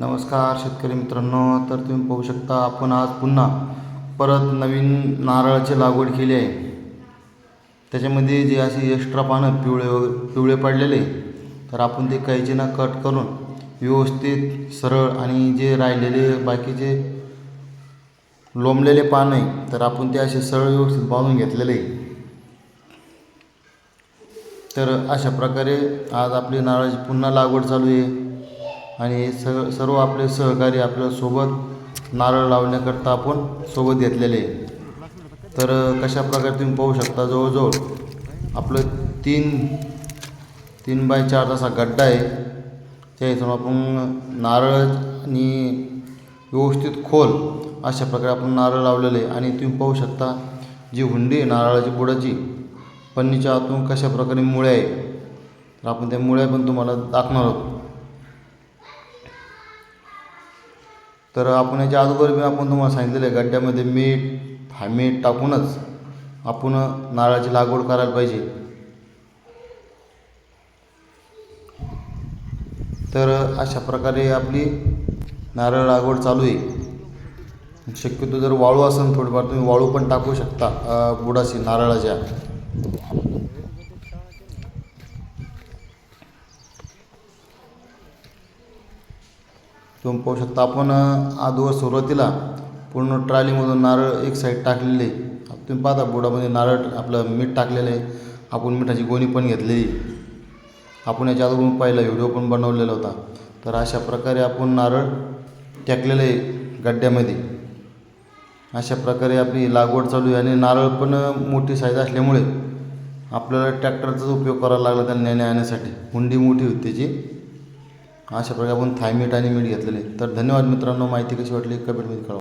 नमस्कार शेतकरी मित्रांनो तर तुम्ही पाहू शकता आपण आज पुन्हा परत नवीन नारळाची लागवड केली आहे. त्याच्यामध्ये जे अशी एक्स्ट्रा पानं पिवळे पिवळे पडलेले तर आपण ते कैची ना कट करून व्यवस्थित सरळ आणि जे राहिलेले बाकीचे लोंबलेले पान आहे तर आपण ते असे सरळ व्यवस्थित बांधून घेतलेले तर अशा प्रकारे आज आपली नारळाची पुन्हा लागवड चालू आहे. आणि स सर्व आपले सहकारी आपल्यासोबत नारळ लावण्याकरता आपण सोबत घेतलेले आहे. तर कशा प्रकारे तुम्ही पाहू शकता जवळजवळ आपलं तीन तीन बाय चार असा गड्डा आहे त्या इथून आपण नारळ आणि व्यवस्थित खोल अशा प्रकारे आपण नारळ लावलेले आहे. आणि तुम्ही पाहू शकता जी हुंडी आहे नारळाची बुडाची पन्नीच्या आतून कशा प्रकारे मुळे आहे तर आपण त्या मुळ्या पण तुम्हाला दाखवणार आहोत. तर आपण याच्या अगोदर मी आपण तुम्हाला सांगितलेलं आहे गड्ड्यामध्ये मीठ हा मीठ टाकूनच आपण नारळाची लागवड करायला पाहिजे. तर अशा प्रकारे आपली नारळ लागवड चालू आहे. शक्यतो जर वाळू असेल थोडीफार तुम्ही वाळू पण टाकू शकता बुडाशी नारळाच्या. तुम्ही पाहू शकता आपण आजवर सुरुवातीला पूर्ण ट्रॉलीमधून नारळ एक साईड टाकलेले. तुम्ही पाहता बुडामध्ये नारळ आपलं मीठ टाकलेलं आहे. आपण मिठाची गोणी पण घेतलेली. आपण याच्या अगोदर पहिला व्हिडिओ पण बनवलेला होता. तर अशा प्रकारे आपण नारळ टाकलेलं आहे गड्ड्यामध्ये. अशा प्रकारे आपली लागवड चालू आहे आणि नारळ पण मोठी साईज असल्यामुळे आपल्याला ट्रॅक्टरचाच उपयोग करावा लागला त्याला नेण्या आणण्यासाठी हुंडी मोठी होती त्याची. अशा प्रकारे आपण थायमीट आणि मीठ घेतलेले. तर धन्यवाद मित्रांनो माहिती कशी वाटली कमेंटमध्ये कळवा.